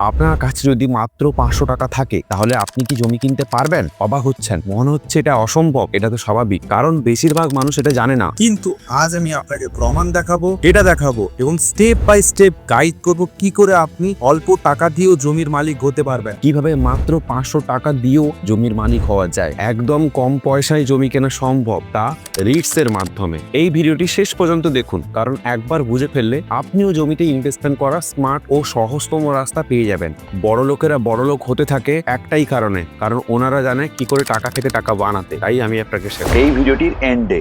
আপনার কাছে যদি মাত্র পাঁচশো টাকা থাকে তাহলে আপনি কি জমি কিনতে পারবেন? অবাক হচ্ছেন। মনে হচ্ছে এটা অসম্ভব এটা তো স্বাভাবিক। কারণ বেশিরভাগ মানুষ এটা জানে না। কিন্তু আজ আমি আপনাকে প্রমাণ দেখাবো এটা দেখাবো এবং স্টেপ বাই স্টেপ গাইড করব কি করে আপনি অল্প টাকা দিয়েও জমির মালিক হতে পারবেন। কীভাবে মাত্র পাঁচশো টাকা দিয়েও জমির মালিক হওয়া যায়? একদম কম পয়সায় জমি কেনা সম্ভব তা রিটস এর মাধ্যমে। এই ভিডিওটি শেষ পর্যন্ত দেখুন কারণ একবার বুঝে ফেললে আপনিও জমিতে ইনভেস্টমেন্ট করা স্মার্ট ও সহজতম রাস্তা পেয়ে যাবেন। বড় লোকেরা বড় লোক হতে থাকে একটাই কারণে কারণ ওনারা জানে কি করে টাকা থেকে টাকা বানাতে। তাই আমি আপনাকে এই ভিডিওটির এন্ডে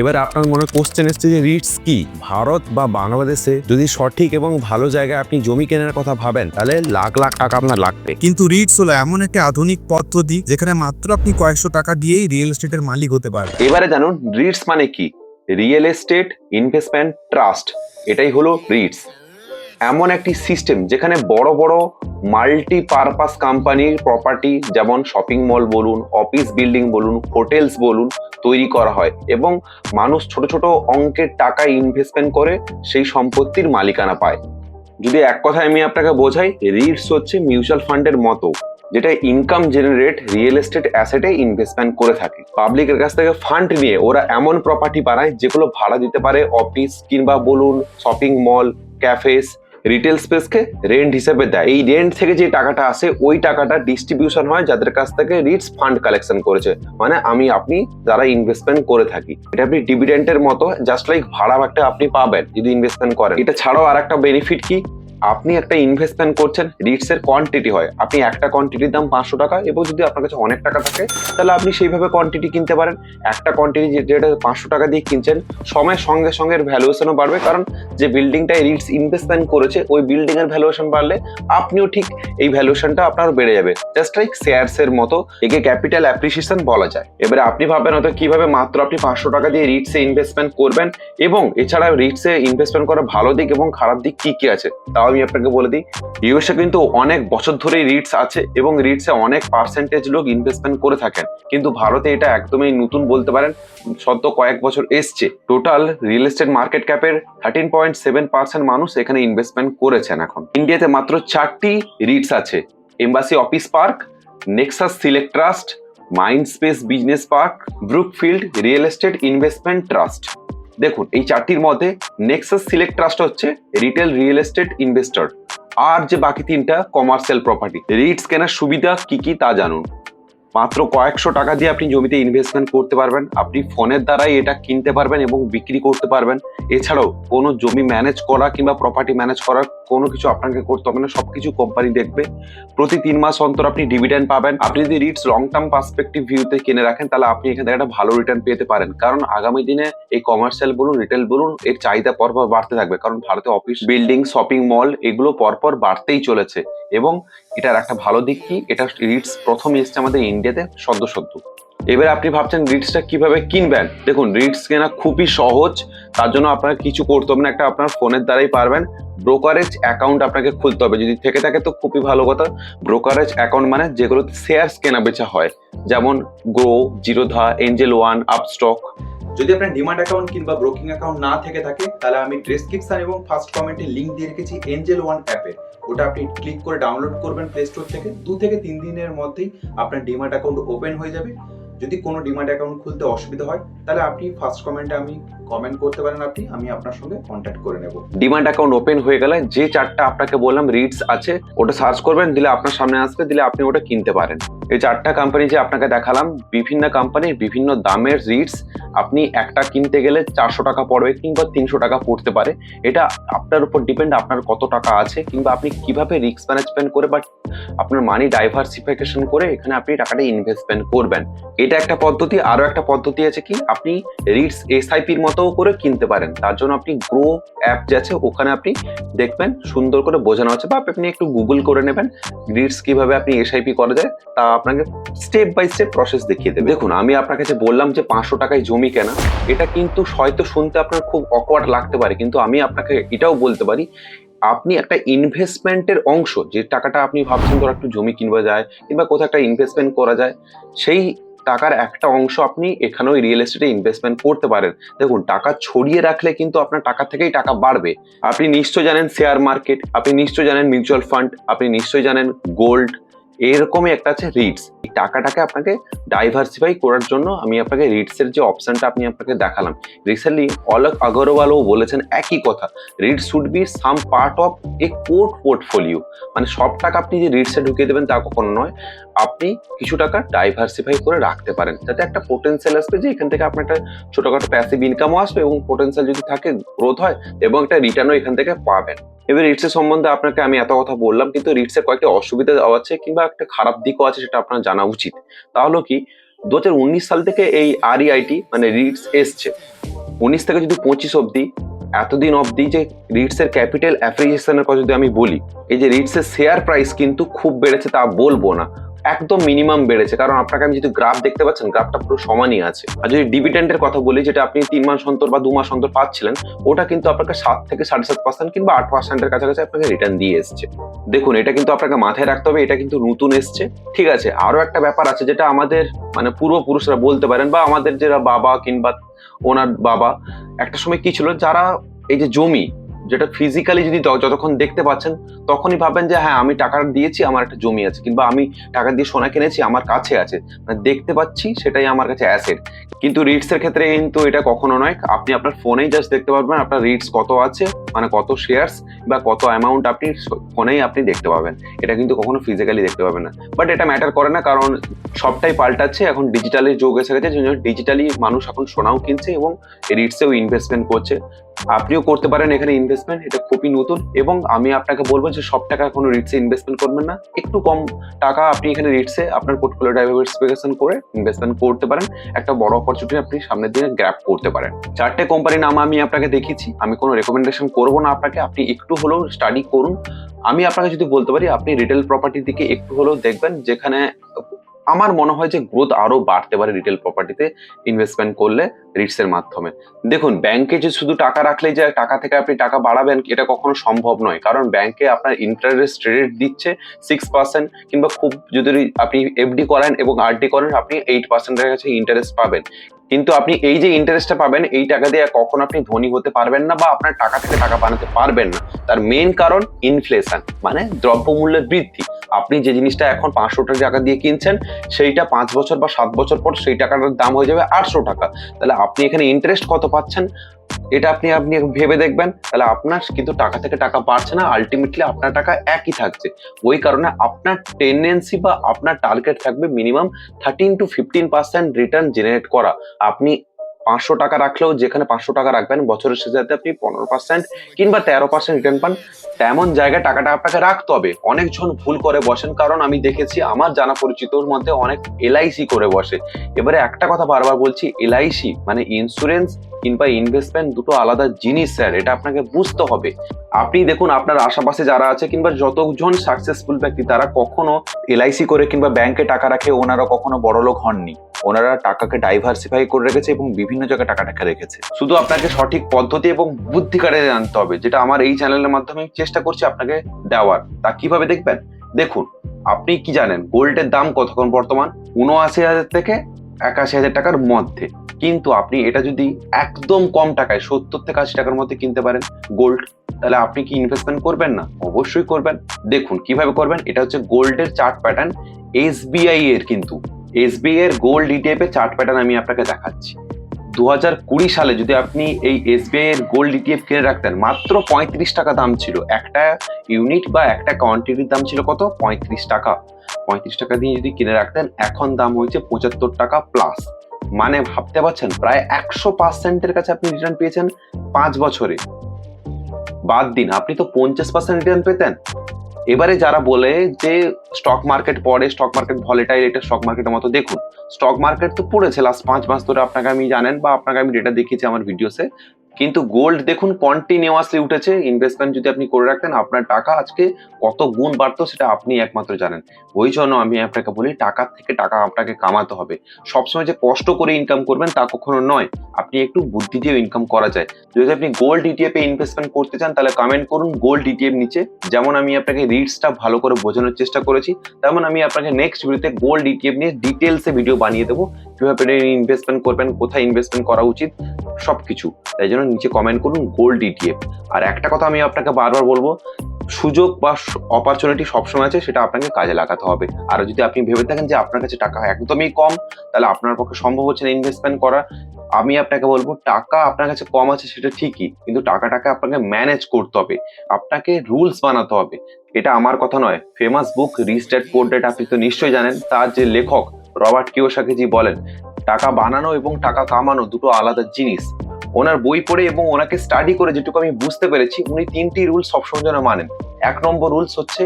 এবার আপনার মনে কোশ্চেন এসছে যে রিটস কি? ভারত বা বাংলাদেশে যদি সঠিক এবং ভালো জায়গায় আপনি জমি কেনার কথা ভাবেন তাহলে লাখ লাখ টাকা আপনার লাগবে। কিন্তু রিটস হলো এমন একটি আধুনিক পদ্ধতি যেখানে মাত্র আপনি কয়েকশো টাকা দিয়েই রিয়েল এস্টেটের মালিক হতে পারেন এবারে জানুন রিটস মানে কি? রিয়েল এস্টেট ইনভেস্টমেন্ট ট্রাস্ট এটাই হলো রিটস এমন একটি সিস্টেম যেখানে বড় বড় মাল্টি পারপাস কোম্পানির প্রপার্টি যেমন শপিং মল বলুন অফিস বিল্ডিং বলুন হোটেলস বলুন তৈরি করা হয় এবং মানুষ ছোট ছোট অঙ্কের টাকা ইনভেস্টমেন্ট করে সেই সম্পত্তির মালিকানা পায়। যদি এক কথায় আমি আপনাকে বোঝাই রিটস হচ্ছে মিউচুয়াল ফান্ডের মতো, যেটা ইনকাম জেনারেট রিয়েল এস্টেট অ্যাসেটে ইনভেস্টমেন্ট করে থাকে। পাবলিকের কাছ থেকে ফান্ড নিয়ে ওরা এমন প্রপার্টি বানায় যেগুলো ভাড়া দিতে পারে অফিস কিংবা বলুন শপিং মল ক্যাফেস রিটেল স্পেসকে রেন্ট হিসেবে দেয়। এই রেন্ট থেকে যে টাকাটা আসে, ওই টাকাটা ডিস্ট্রিবিউশন হয় যাদের কাছ থেকে রিটস ফান্ড কালেকশন করেছে। মানে আমি, আপনি যারা ইনভেস্টমেন্ট করে থাকি, এটা আপনি ডিভিডেন্টের মতো জাস্ট লাইক ভাড়া একটা আপনি পাবেন যদি ইনভেস্টমেন্ট করেন। এটা ছাড়াও আর একটা বেনিফিট কি? আপনি একটা ইনভেস্টমেন্ট করছেন রিটস এর কোয়ান্টিটি হয়। আপনি একটা কোয়ান্টিটির দাম পাঁচশো টাকা এবং যদি আপনার কাছে অনেক টাকা থাকে, তাহলে আপনি সেইভাবে কোয়ান্টিটি কিনতে পারেন। একটা কোয়ান্টিটি যেটা পাঁচশো টাকা দিয়ে কিনছেন, সময়ের সঙ্গে সঙ্গে ভ্যালুয়েশনও বাড়বে। কারণ যে বিল্ডিংটায় রিটস ইনভেস্টমেন্ট করেছে, ওই বিল্ডিং এর ভ্যালুয়েশন বাড়লে আপনিও ঠিক এই ভ্যালুয়েশনটা আপনার বেড়ে যাবে। জাস্ট লাইক শেয়ারস এর মতো, একে ক্যাপিটাল অ্যাপ্রিসিয়েশন বলা যায়। এবারে আপনি ভাববেন হয়তো কীভাবে মাত্র আপনি পাঁচশো টাকা দিয়ে রিটসে ইনভেস্টমেন্ট করবেন, এবং এছাড়া রিটসে ইনভেস্টমেন্ট করার ভালো দিক এবং খারাপ দিক কি কি আছে? তাও আমি আপনাকে বলে দিই ইউএসএ কিন্তু অনেক বছর ধরে রিটস আছে এবং রিটসে অনেক পার্সেন্টেজ লোক ইনভেস্টমেন্ট করে থাকেন। কিন্তু ভারতে এটা একদমই নতুন বলতে পারেন, সদ্য কয়েক বছর এসছে। টোটাল রিয়েল এস্টেট মার্কেট ক্যাপের থার্টিন পয়েন্ট সেভেন পার্সেন্ট মানুষ এখানে ইনভেস্টমেন্ট করেছেন এখন। ইন্ডিয়াতে মাত্র চারটি রিটস আছে। Embassy office park Nexus Select trust Mindspace business park Brookfield real estate investment trust দেখুন, এই চারটির মধ্যে নেক্সাস সিলেক্ট ট্রাস্ট হচ্ছে রিটেল রিয়েল এস্টেট ইনভেস্টর আর যে বাকি তিনটা কমার্শিয়াল প্রপার্টি রিটস কেনার সুবিধা কি কি তা জানুন। মাত্র কয়েকশো টাকা দিয়ে আপনি জমিতে ইনভেস্টমেন্ট করতে পারবেন, আপনি ফোনের দ্বারাই এটা কিনতে পারবেন এবং বিক্রি করতে পারবেন। এছাড়াও কোনো জমি ম্যানেজ করা কিংবা প্রপার্টি ম্যানেজ করার কোনো কিছু আপনাকে করতে হবে না, সবকিছু কোম্পানি দেখবে। প্রতি তিন মাস অন্তর আপনি ডিভিডেন্ড পাবেন। আপনি যদি রিটস লং টার্ম পার্সপেক্টিভ ভিউতে কিনে রাখেন, তাহলে আপনি এখান থেকে একটা ভালো রিটার্ন পেতে পারেন। কারণ আগামী দিনে এই কমার্শিয়াল বলুন রিটেল বলুন, এর চাহিদা পরপর বাড়তে থাকবে। কারণ ভারতে অফিস বিল্ডিং শপিং মল এগুলো পরপর বাড়তেই চলেছে। এবং এটার একটা ভালো দিক কি? এটা রিটস প্রথম এসছে আমাদের ইন্ডিয়াতে সদ্য সদ্য। এবার আপনি ভাবছেন রিটসটা কীভাবে কিনবেন? দেখুন, রিটস কেনা খুবই সহজ। তার জন্য আপনার কিছু করতে হবে না, একটা আপনার ফোনের দ্বারাই পারবেন। ব্রোকারেজ অ্যাকাউন্ট আপনাকে খুলতে হবে। যদি থেকে থাকে তো খুবই ভালো কথা। ব্রোকারেজ অ্যাকাউন্ট মানে যেগুলোতে শেয়ারস কেনা বেচা হয়। যেমন Groww Zerodha Angel One Upstox যদি আপনার ডিমান্ড অ্যাকাউন্ট কিংবা ব্রোকিং অ্যাকাউন্ট না থেকে থাকে, তাহলে আমি ডেসক্রিপশন এবং ফার্স্ট কমেন্টে লিঙ্ক দিয়ে রেখেছি এঞ্জেল ওয়ান অ্যাপে ওটা আপনি ক্লিক করে ডাউনলোড করবেন প্লে স্টোর থেকে। দু থেকে তিন দিনের মধ্যেই আপনার ডিমান্ড অ্যাকাউন্ট ওপেন হয়ে যাবে। যদি কোনো ডিমান্ড অ্যাকাউন্ট খুলতে অসুবিধা হয়, তাহলে আপনি ফার্স্ট কমেন্টে আমি কমেন্ট করতে পারেন আপনি, আমি আপনার সঙ্গে কন্ট্যাক্ট করে নেব। ডিমান্ড অ্যাকাউন্ট ওপেন হয়ে গেলে যে চারটা আপনাকে বললাম রিডস আছে, ওটা সার্চ করবেন, দিলে আপনার সামনে আসবে, দিলে আপনি ওটা কিনতে পারেন। এই চারটা কোম্পানি যে আপনাকে দেখালাম, বিভিন্ন কোম্পানির বিভিন্ন দামের রিটস আপনি একটা কিনতে গেলে চারশো টাকা পড়বে কিংবা তিনশো টাকা পড়তে পারে। এটা আপনার উপর ডিপেন্ড আপনার কত টাকা আছে কিংবা আপনি কীভাবে রিস্ক ম্যানেজমেন্ট করে বা আপনার মানি ডাইভার্সিফিকেশন করে এখানে আপনি টাকাটা ইনভেস্টমেন্ট করবেন। এটা একটা পদ্ধতি। আরও একটা পদ্ধতি আছে কি? আপনি রিটস এসআইপির মতো করে কিনতে পারেন। তার জন্য আপনি গ্রো অ্যাপ যে আছে, ওখানে আপনি দেখবেন, সুন্দর করে বোঝানো আছে বা আপনি একটু গুগল করে নেবেন রিটস কীভাবে আপনি এসআইপি করা যায়। তা আপনাকে স্টেপ বাই স্টেপ প্রসেস দেখিয়ে দেবে। দেখুন, আমি আপনাকে যে বললাম যে পাঁচশো টাকায় জমি কেনা, এটা কিন্তু হয়তো শুনতে আপনার খুব অকওয়ার্ড লাগতে পারে, কিন্তু আমি আপনাকে এটাও বলতে পারি, আপনি একটা ইনভেস্টমেন্টের অংশ, যে টাকাটা আপনি ভাবছেন ধর একটু জমি কিনবা যায়, কিংবা কোথাও একটা ইনভেস্টমেন্ট করা যায়, সেই টাকার একটা অংশ আপনি এখানেও রিয়েল এস্টেটে ইনভেস্টমেন্ট করতে পারেন। দেখুন, টাকা ছড়িয়ে রাখলে কিন্তু আপনার টাকা থেকেই টাকা বাড়বে। আপনি নিশ্চয় জানেন শেয়ার মার্কেট আপনি নিশ্চয় জানেন মিউচুয়াল ফান্ড আপনি নিশ্চয় জানেন গোল্ড এরকমই একটা আছে রিটস এই টাকাটাকে আপনাকে ডাইভার্সিফাই করার জন্য আমি আপনাকে রিটসের যে অপশনটা আপনি আপনাকে দেখালাম। রিসেন্টলি অলোক আগরওয়ালও বলেছেন একই কথা। REITs should be some part of a core portfolio মানে সব টাকা আপনি যে রিটসে ঢুকিয়ে দেবেন তা কখনো নয়। আপনি কিছু টাকা ডাইভার্সিফাই করে রাখতে পারেন। যাতে একটা পোটেন্সিয়াল আসবে যে এখান থেকে আপনার একটা ছোটখাটো প্যাসিভ ইনকামও আসবে এবং পোটেন্সিয়াল যদি থাকে গ্রোথ হয় এবং একটা রিটার্নও এখান থেকে পাবেন। এবার রিটসের সম্বন্ধে আপনাকে আমি এত কথা বললাম, কিন্তু রিটসের কয়েকটি অসুবিধা আছে কিংবা একটা খারাপ দিকও আছে সেটা আপনার জানা উচিত। তাহলে কি দু হাজার উনিশ সাল থেকে এই আরইআইটি মানে রিটস এসছে। উনিশ থেকে যদি পঁচিশ অবধি, এতদিন অবধি যে রিটসের ক্যাপিটাল অ্যাপ্রিসিয়েশনের কথা যদি আমি বলি, এই যে রিটসের শেয়ার প্রাইস কিন্তু খুব বেড়েছে তা বলব না। একদম মিনিমাম বেড়েছে। কারণ আপনাকে আমি যদি গ্রাফ দেখতে পাচ্ছেন গ্রাফটা পুরো সমানই আছে। আর যদি ডিভিডেন্ডের কথা বলি, যেটা আপনি তিন মাস অন্তর বা দু মাস অন্তর পাচ্ছিলেন, ওটা কিন্তু আপনাকে সাত থেকে সাড়ে সাত পার্সেন্ট কিংবা আট পার্সেন্টের কাছাকাছি আপনাকে রিটার্ন দিয়ে এসছে। দেখুন, এটা কিন্তু আপনাকে মাথায় রাখতে হবে, এটা কিন্তু নতুন এসছে। ঠিক আছে, আরও একটা ব্যাপার আছে যেটা আমাদের মানে পূর্বপুরুষরা বলতে পারেন, বা আমাদের যারা বাবা কিংবা ওনার বাবা, একটা সময় কি ছিল, যারা এই যে জমি যেটা ফিজিক্যালি যদি যতক্ষণ দেখতে পাচ্ছেন, তখনই ভাবেন যে হ্যাঁ আমি টাকা দিয়েছি, আমার একটা জমি আছে, কিংবা আমি টাকা দিয়ে সোনা কিনেছি, আমার কাছে আছে। মানে দেখতে পাচ্ছি, সেটাই আমার কাছে অ্যাসেট কিন্তু রিটস এর ক্ষেত্রে কিন্তু এটা কখনো নয়। আপনি আপনার ফোনেই জাস্ট দেখতে পারবেন, আপনার রিটস কত আছে মানে কত শেয়ার্স বা কত অ্যামাউন্ট আপনি ফোনেই আপনি দেখতে পাবেন। এটা কিন্তু কখনো ফিজিক্যালি দেখতে পাবেন না। বাট এটা ম্যাটার করে না, কারণ সবটাই পাল্টাচ্ছে। এখন ডিজিটালি যোগ এসে গেছে ডিজিটালি মানুষ এখন সোনাও কিনছে এবং রিটসেও ইনভেস্টমেন্ট করছে। আপনিও করতে পারেন এখানে ইনভেস্টমেন্ট এটা খুবই নতুন এবং আমি আপনাকে বলব যে সব টাকা কোনো রিটসে ইনভেস্টমেন্ট করবেন না। একটু কম টাকা আপনি এখানে রিটসে আপনার পোর্টফোলিও ডাইভার্সিফিকেশন করে ইনভেস্টমেন্ট করতে পারেন। একটা বড় অপরচুনিটি আপনি সামনের দিনে গ্র্যাপ করতে পারেন। চারটে কোম্পানির নাম আমি আপনাকে দেখিয়েছি। আমি কোনো রেকমেন্ডেশন করব না আপনাকে। আপনি একটু হলেও স্টাডি করুন। আমি আপনাকে যদি বলতে পারি, আপনি রিটেল প্রপার্টির দিকে একটু হলেও দেখবেন যেখানে আমার মনে হয় যে গ্রোথ আরও বাড়তে পারে রিটেল প্রপার্টিতে ইনভেস্টমেন্ট করলে রিটস এর মাধ্যমে। দেখুন ব্যাংকে যে শুধু টাকা রাখলেই যে টাকা থেকে আপনি টাকা বাড়াবেন, এটা কখনো সম্ভব নয়। কারণ ব্যাংকে আপনার ইন্টারেস্ট রেট দিচ্ছে সিক্স পার্সেন্ট কিংবা খুব যদি আপনি এফডি করেন এবং আরডি করেন, আপনি এইট পার্সেন্টের কাছে ইন্টারেস্ট পাবেন। কিন্তু আপনি এই যে ইন্টারেস্টটা পাবেন, এই টাকা দিয়ে কখন আপনি ধনী হতে পারবেন না বা আপনার টাকা থেকে টাকা বানাতে পারবেন না। তার মেন কারণ ইনফ্লেশন মানে দ্রব্যমূল্যের বৃদ্ধি। আপনি যে জিনিসটা এখন পাঁচশো টাকা দিয়ে কিনছেন, সেইটা পাঁচ বছর বা সাত বছর পর সেই টাকাটার দাম হয়ে যাবে আটশো টাকা। তাহলে আপনি এখানে ইন্টারেস্ট কত পাচ্ছেন? এটা আপনি আপনি ভেবে দেখবেন। তাহলে আপনার কিন্তু টাকা থেকে টাকা বাড়ছে না আলটিমেটলি আপনার টাকা একই থাকছে। ওই কারণে আপনার টেন্ডেন্সি বা আপনার টার্গেট থাকবে minimum thirteen to fifteen percent return generate করা। আপনি পাঁচশো টাকা রাখলেও যেখানে পাঁচশো টাকা রাখবেন, বছরের শেষে যাতে আপনি পনেরো পার্সেন্ট কিংবা তেরো পার্সেন্ট রিটার্ন পান, তেমন জায়গায় টাকাটা আপনাকে রাখতে হবে। অনেকজন ভুল করে বসেন, কারণ আমি দেখেছি আমার জানা পরিচিতর মধ্যে অনেক এলআইসি করে বসে। এবারে একটা কথা বারবার বলছি, এলআইসি মানে ইন্স্যুরেন্স কিংবা ইনভেস্টমেন্ট দুটো আলাদা জিনিস স্যার এটা আপনাকে বুঝতে হবে। আপনি দেখুন, আপনার আশেপাশে যারা আছে কিংবা যতজন সাকসেসফুল ব্যক্তি, তারা কখনো এলআইসি করে কিংবা ব্যাংকে টাকা রাখে ওনারা কখনো বড়লোক হননি। ওনারা টাকাকে ডাইভার্সিফাই করে রেখেছে এবং বিভিন্ন জায়গায় টাকা টাকা রেখেছে। শুধু আপনাকে সঠিক পদ্ধতি এবং বুদ্ধি কাটে জানতে হবে, যেটা আমার এই চ্যানেলের মাধ্যমে চেষ্টা করছি আপনাকে দেওয়ার। তা কীভাবে দেখবেন? দেখুন, আপনি কি জানেন, গোল্ডের দাম কতক্ষণ বর্তমান? উনআশি হাজার থেকে একাশি হাজার টাকার মধ্যে। কিন্তু আপনি এটা যদি একদম কম টাকায়, সত্তর থেকে আশি টাকার মধ্যে কিনতে পারেন গোল্ড, তাহলে আপনি কি ইনভেস্টমেন্ট করবেন না? অবশ্যই করবেন। দেখুন, কীভাবে করবেন? এটা হচ্ছে গোল্ডের চার্ট প্যাটার্ন এসবিআই এর কিন্তু এসবিআই এর গোল্ড ইটিএফ এর চার্ট প্যাটার্ন আমি আপনাকে দেখাচ্ছি। দু হাজার কুড়ি সালে যদি আপনি এই এসবিআই এর গোল্ড ইটিএফ কিনে রাখতেন, মাত্র পঁয়ত্রিশ টাকা দাম ছিল। একটা ইউনিট বা একটা কোয়ান্টিটির দাম ছিল কত? পঁয়ত্রিশ টাকা। পঁয়ত্রিশ টাকা দিয়ে যদি কিনে রাখতেন, এখন দাম হয়েছে পঁচাত্তর টাকা প্লাস মানে ভাবতে পারছেন, প্রায় একশো পার্সেন্টের কাছে আপনি রিটার্ন পেয়েছেন পাঁচ বছরে। বাদ দিন, আপনি তো পঞ্চাশ পার্সেন্ট রিটার্ন পেতেন। এবারে যারা বলে যে স্টক মার্কেট পড়ে স্টক মার্কেট ভলেটাইল এটা স্টক মার্কেটের মতো, দেখুন। স্টক মার্কেট তো পড়েছে। লাস্ট পাঁচ মাস ধরে আপনাকে আমি জানেন বা আপনাকে আমি ডেটা দেখিয়েছি আমার ভিডিওসে কিন্তু গোল্ড দেখুন কন্টিনিউয়াসলি উঠেছে। ইনভেস্টমেন্ট যদি আপনি করে রাখতেন আপনার টাকা আজকে কত গুণ বাড়তো সেটা আপনি একমাত্র জানেন। ওই জন্য আমি আপনাকে বলি টাকার থেকে টাকা আপনাকে কামাতে হবে। সবসময় যে কষ্ট করে ইনকাম করবেন তা কখনো নয়। আপনি একটু বুদ্ধি দিয়ে ইনকাম করা যায়। যদি আপনি গোল্ড ইটিএফ ইনভেস্টমেন্ট করতে চান, তাহলে কমেন্ট করুন গোল্ড ইটিএফ নিচে। যেমন আমি আপনাকে রিটসটা ভালো করে বোঝানোর চেষ্টা করেছি, তেমন আমি আপনাকে নেক্সট ভিডিওতে গোল্ড ইটিএফ নিয়ে ডিটেলসে ভিডিও বানিয়ে দেবো। কীভাবে ইনভেস্টমেন্ট করবেন, কোথায় ইনভেস্টমেন্ট করা উচিত। সবকিছু। তাই জন্য নিচে কমেন্ট করুন গোল্ড ইটিএফ আর একটা কথা আমি আপনাকে বারবার বলব, সুযোগ বা অপরচুনিটি সবসময় আছে, সেটা আপনাকে কাজে লাগাতে হবে। আর যদি আপনি ভেবে থাকেন যে আপনার কাছে টাকা একদমই কম, তাহলে আপনার পক্ষে সম্ভব হচ্ছে না ইনভেস্টমেন্ট করা। আমি আপনাকে বলব, টাকা আপনার কাছে কম আছে সেটা ঠিকই, কিন্তু টাকাটাকে আপনাকে ম্যানেজ করতে হবে। আপনাকে রুলস বানাতে হবে। এটা আমার কথা নয়। ফেমাস বুক রিস্টেট পোর্ট ডেট আপনি তো নিশ্চয়ই জানেন। তার যে লেখক রবার্ট কিওসাকিজি বলেন টাকা বানানো এবং টাকা কামানো দুটো আলাদা জিনিস। ওনার বই পড়ে এবং ওনাকে স্টাডি করে যেটুকু আমি বুঝতে পেরেছি, উনি তিনটি রুলস সবসময় যেন মানেন। এক নম্বর রুলস হচ্ছে,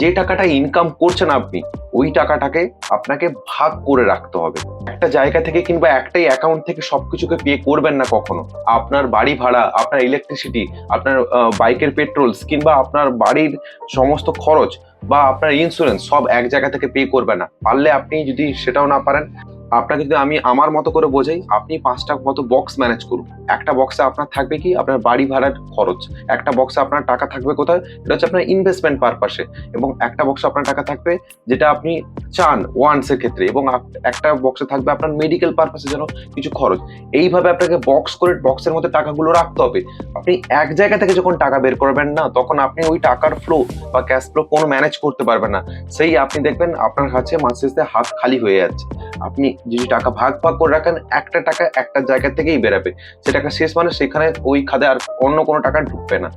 যে টাকাটা ইনকাম করছেন আপনি, ওই টাকাটাকে আপনাকে ভাগ করে রাখতে হবে। একটা জায়গা থেকে কিংবা একটাই অ্যাকাউন্ট থেকে সবকিছুকে পে করবেন না কখনো। আপনার বাড়ি ভাড়া, আপনার ইলেকট্রিসিটি আপনার বাইকের পেট্রোলস কিংবা আপনার বাড়ির সমস্ত খরচ বা আপনার ইন্স্যুরেন্স সব এক জায়গা থেকে পে করবে না। পারলে আপনি যদি সেটাও না পারেন আপনাকে যদি আমি আমার মতো করে বোঝাই, আপনি পাঁচটা মতো বক্স ম্যানেজ করুন। একটা বক্সে আপনার থাকবে কি? আপনার বাড়ি ভাড়ার খরচ। একটা বক্সে আপনার টাকা থাকবে কোথায়? এটা হচ্ছে আপনার ইনভেস্টমেন্ট পারপাসে এবং একটা বক্সে আপনার টাকা থাকবে যেটা আপনি চান ওয়ান্সের ক্ষেত্রে। এবং একটা বক্সে থাকবে আপনার মেডিকেল পারপাসে যেন কিছু খরচ। এইভাবে আপনাকে বক্স করে বক্সের মধ্যে টাকাগুলো রাখতে হবে। আপনি এক জায়গা থেকে যখন টাকা বের করবেন না, তখন আপনি ওই টাকার ফ্লো বা ক্যাশ ফ্লো কোনো ম্যানেজ করতে পারবেন না। সেই আপনি দেখবেন আপনার কাছে মাসে হাত খালি হয়ে যাচ্ছে। আপনি যদি টাকা ভাগ ভাগ করে রাখেন, একটা টাকা একটা জায়গা থেকেই বেরাবে। সে টাকা শেষ মানে সেখানে ওই খাদে আর অন্য কোনো টাকা ঢুকবে না।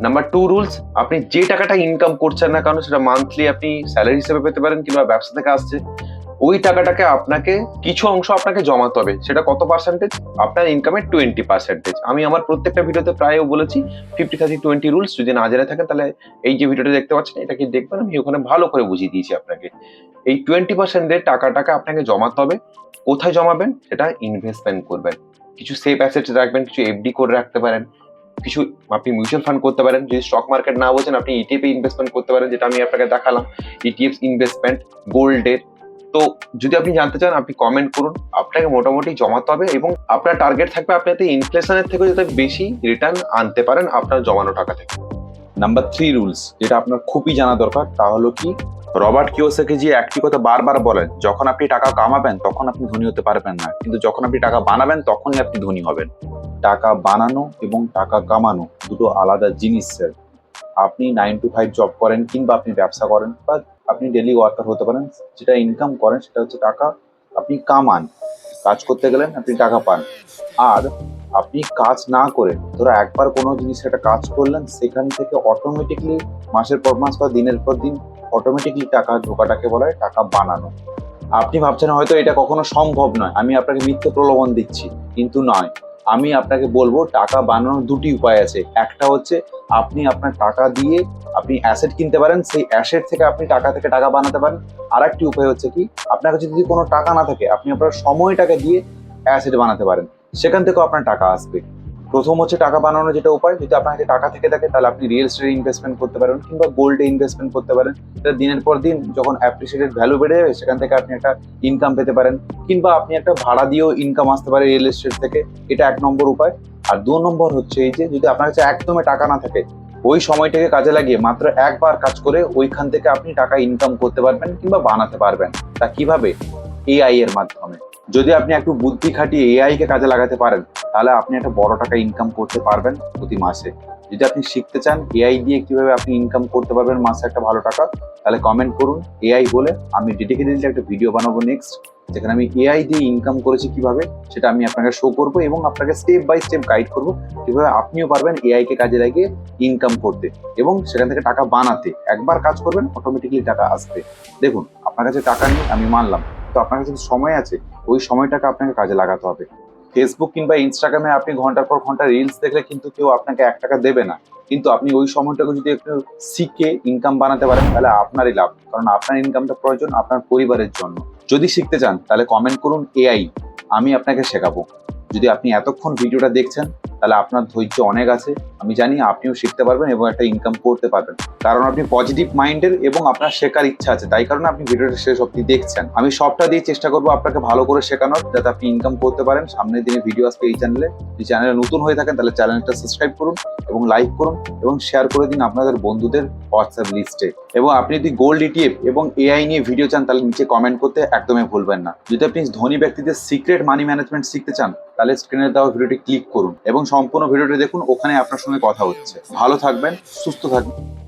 নাম্বার টু রুলস আপনি যে টাকাটা ইনকাম করছেন না কারণ সেটা মান্থলি আপনি স্যালারি হিসেবে পেতে পারেন কিংবা ব্যবসা থেকে আসছে। ওই টাকাটাকে আপনাকে কিছু অংশ আপনাকে জমাতে হবে। সেটা কত পার্সেন্টেজ আপনার ইনকামের টোয়েন্টি পার্সেন্টেজ আমি আমার প্রত্যেকটা ভিডিওতে প্রায় বলেছি ফিফটি থার্টি টোয়েন্টি রুলস যদি না জেনে থাকেন, তাহলে এই যে ভিডিওটা দেখতে পাচ্ছেন, এটা কি দেখবেন? আমি ওখানে ভালো করে বুঝিয়ে দিয়েছি আপনাকে। এই টোয়েন্টি পার্সেন্টের টাকাটাকে আপনাকে জমাতে হবে। কোথায় জমাবেন? সেটা ইনভেস্টমেন্ট করবেন। কিছু সেফ অ্যাসেটস রাখবেন, কিছু এফডি করে রাখতে পারেন। কিছু আপনি মিউচুয়াল ফান্ড করতে পারেন। যদি স্টক মার্কেট না বোঝেন, আপনি ইটিএফ ইনভেস্টমেন্ট করতে পারেন, যেটা আমি আপনাকে দেখালাম। ইটিএফ ইনভেস্টমেন্ট গোল্ডের তো যদি আপনি জানতে চান, আপনি কমেন্ট করুন। আপনাকে মোটামুটি জমাতে হবে এবং আপনার টার্গেট থাকবে আপনি যাতে ইনফ্লেশনের থেকে যাতে বেশি রিটার্ন আনতে পারেন আপনার জমানো টাকা থেকে। নাম্বার থ্রি রুলস যেটা আপনার খুবই জানা দরকার, তা হলো কি, রবার্ট কিওসাকি যে একটি কথা বারবার বলেন, যখন আপনি টাকা কামাবেন, তখন আপনি ধনী হতে পারবেন না। কিন্তু যখন আপনি টাকা বানাবেন, তখনই আপনি ধনী হবেন। টাকা বানানো এবং টাকা কামানো দুটো আলাদা জিনিস স্যার আপনি নাইন টু ফাইভ জব করেন কিংবা আপনি ব্যবসা করেন, বা আপনি ডেলি ওয়ার্কার হতে পারেন। যেটা ইনকাম করেন সেটা হচ্ছে টাকা আপনি কামান। কাজ করতে গেলেন, আপনি টাকা পান। আর আপনি কাজ না করে ধরো একবার কোনো জিনিস একটা কাজ করলেন, সেখান থেকে অটোমেটিকলি মাসের পর মাস বা দিনের পর দিন অটোমেটিকলি টাকা ঢোকাটাকে বলা হয় টাকা বানানো। আপনি ভাবছেন হয়তো এটা কখনো সম্ভব নয়। আমি আপনাকে মিথ্যে প্রলোভন দিচ্ছি, কিন্তু নয়। আমি আপনাকে বলব, টাকা বানানোর দুটি উপায় আছে। একটা হচ্ছে, আপনি আপনার টাকা দিয়ে আপনি অ্যাসেট কিনতে পারেন, সেই অ্যাসেট থেকে আপনি টাকা থেকে টাকা বানাতে পারেন। আর একটি উপায় হচ্ছে কি, আপনার কাছে যদি কোনো টাকা না থাকে, আপনি আপনার সময়টাকে দিয়ে অ্যাসেট বানাতে পারেন। সেখান থেকেও আপনার টাকা আসবে। প্রথম হচ্ছে টাকা বানানোর যেটা উপায়, যদি আপনার কাছে টাকা থেকে থাকে, তাহলে আপনি রিয়েল এস্টেটে ইনভেস্টমেন্ট করতে পারেন কিংবা গোল্ডে ইনভেস্টমেন্ট করতে পারেন। এটা দিনের পর দিন যখন অ্যাপ্রিসিয়েটেড ভ্যালু বেড়ে যাবে, সেখান থেকে আপনি একটা ইনকাম পেতে পারেন কিংবা আপনি একটা ভাড়া দিয়েও ইনকাম আসতে পারে রিয়েল এস্টেট থেকে। এটা এক নম্বর উপায়। আর দু নম্বর হচ্ছে এই যে, যদি আপনার কাছে একদমই টাকা না থাকে, ওই সময়টাকে কাজে লাগিয়ে মাত্র একবার কাজ করে ওইখান থেকে আপনি টাকা ইনকাম করতে পারবেন কিংবা বানাতে পারবেন। তা কীভাবে? এআই এর মাধ্যমে। যদি আপনি একটু বুদ্ধি খাটিয়ে এআই কে কাজে লাগাতে পারেন, তাহলে আপনি একটা বড় টাকা ইনকাম করতে পারবেন প্রতি মাসে। যদি আপনি শিখতে চান এআই দিয়ে কীভাবে আপনি ইনকাম করতে পারবেন মাসে একটা ভালো টাকা, তাহলে কমেন্ট করুন এআই বলে আমি ডেডিকেটেডলি একটা ভিডিও বানাবো নেক্সট যেখানে আমি এআই দিয়ে ইনকাম করেছি কীভাবে, সেটা আমি আপনাকে শো করব এবং আপনাকে স্টেপ বাই স্টেপ গাইড করব কীভাবে আপনিও পারবেন এআই কে কাজে লাগিয়ে ইনকাম করতে এবং সেখান থেকে টাকা বানাতে। একবার কাজ করবেন অটোমেটিকলি টাকা আসবে। দেখুন, আপনার কাছে টাকা নেই, আমি মানলাম। তো আপনার কাছে সময় আছে ওই সময়টাকে আপনাকে কাজে লাগাতে হবে। ফেসবুক কিংবা ইনস্টাগ্রামে আপনি ঘণ্টার পর ঘণ্টা রিলস দেখলে কিন্তু কেউ আপনাকে এক টাকা দেবে না। কিন্তু আপনি ওই সময়টাকে যদি একটু শিখে ইনকাম বানাতে পারেন, তাহলে আপনারই লাভ। কারণ আপনার ইনকামটা প্রয়োজন আপনার পরিবারের জন্য। যদি শিখতে চান, তাহলে কমেন্ট করুন এআই আমি আপনাকে শেখাবো। যদি আপনি এতক্ষণ ভিডিওটা দেখছেন, তাহলে আপনার ধৈর্য অনেক আছে। আমি জানি আপনিও শিখতে পারবেন এবং একটা ইনকাম করতে পারবেন। কারণ আপনি পজিটিভ মাইন্ডের এবং আপনার শেখার ইচ্ছা আছে। তাই কারণে আপনি ভিডিওটা শেষ অব্দি দেখছেন। আমি সবটা দিয়ে চেষ্টা করব আপনাকে ভালো করে শেখানোর, যাতে আপনি ইনকাম করতে পারেন। সামনের দিনে ভিডিও আসবে এই চ্যানেলে যদি চ্যানেলে নতুন হয়ে থাকেন, তাহলে চ্যানেলটা সাবস্ক্রাইব করুন। এবং লাইক করুন এবং শেয়ার করে দিন আপনাদের বন্ধুদের হোয়াটসঅ্যাপ লিস্টে এবং আপনি যদি গোল্ড ইটিএফ এবং এআই নিয়ে ভিডিও চান, তাহলে নিচে কমেন্ট করতে একদমই ভুলবেন না। যদি আপনি ধনী ব্যক্তিদের সিক্রেট মানি ম্যানেজমেন্ট শিখতে চান, তাহলে স্ক্রিনে দেওয়া ভিডিওটি ক্লিক করুন। এবং সম্পূর্ণ ভিডিওটি দেখুন, ওখানে আপনার সঙ্গে কথা হচ্ছে। ভালো থাকবেন, সুস্থ থাকবেন।